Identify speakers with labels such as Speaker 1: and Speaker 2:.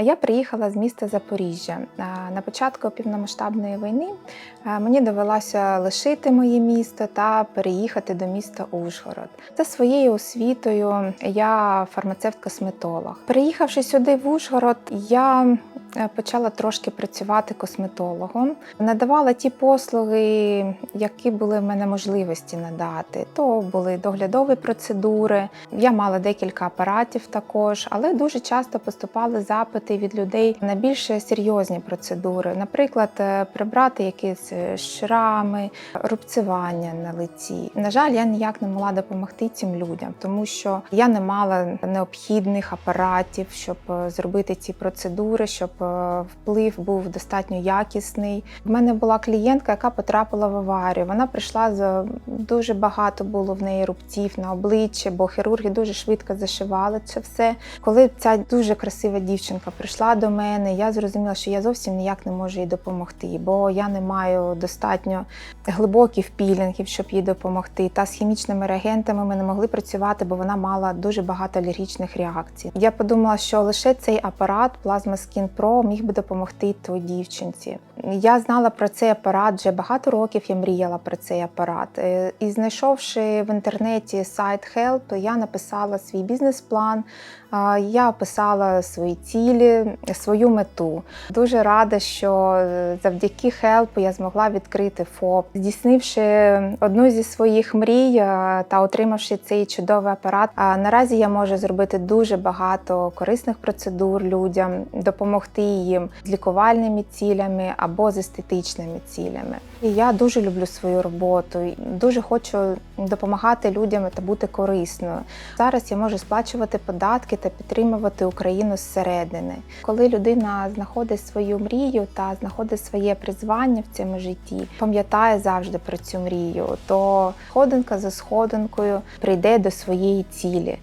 Speaker 1: Я приїхала з міста Запоріжжя. На початку півномасштабної війни мені довелося лишити моє місто та переїхати до міста Ужгород. За своєю освітою я фармацевт-косметолог. Приїхавши сюди в Ужгород, я почала трошки працювати косметологом. Надавала ті послуги, які були в мене можливості надати. То були доглядові процедури. Я мала декілька апаратів також, але дуже часто поступали запити від людей на більш серйозні процедури. Наприклад, е, прибрати якісь е, шрами, рубцювання на лиці. На жаль, я ніяк не могла допомогти цим людям, тому що я не мала необхідних апаратів, щоб е, зробити ці процедури, щоб е, вплив був достатньо якісний. В мене була клієнтка, яка потрапила в аварію. Вона прийшла з дуже багато було в неї рубців на обличчі, бо хірурги дуже швидко зашивали це все. Коли ця дуже красива дівчинка прийшла до мене, я зрозуміла, що я зовсім ніяк не можу їй допомогти, бо я не маю достатньо глибоких пілінгів, щоб їй допомогти. Та з хімічними реагентами ми не могли працювати, бо вона мала дуже багато алергічних реакцій. Я подумала, що лише цей апарат Plasma Skin Pro міг би допомогти той дівчинці. Я знала про цей апарат вже багато років. Я мріяла про цей апарат. Е, І знайшовши в інтернеті сайт Help, я написала свій бізнес-план. Я описала свої цілі, свою мету. Дуже рада, що е, завдяки Help я змогла відкрити ФОП, здійснивши одну зі своїх мрій е, та отримавши цей чудовий апарат. Наразі я можу зробити дуже багато корисних процедур людям, допомогти їм з лікувальними цілями або з естетичними цілями. І я дуже люблю свою роботу, дуже хочу допомагати людям та бути корисною. Зараз я можу сплачувати податки та підтримувати Україну зсередини. Коли людина знаходить свою мрію та знаходить своє призвання в цьому житті, пам'ятає завжди про цю мрію, то сходинка за сходинкою прийде до своєї цілі.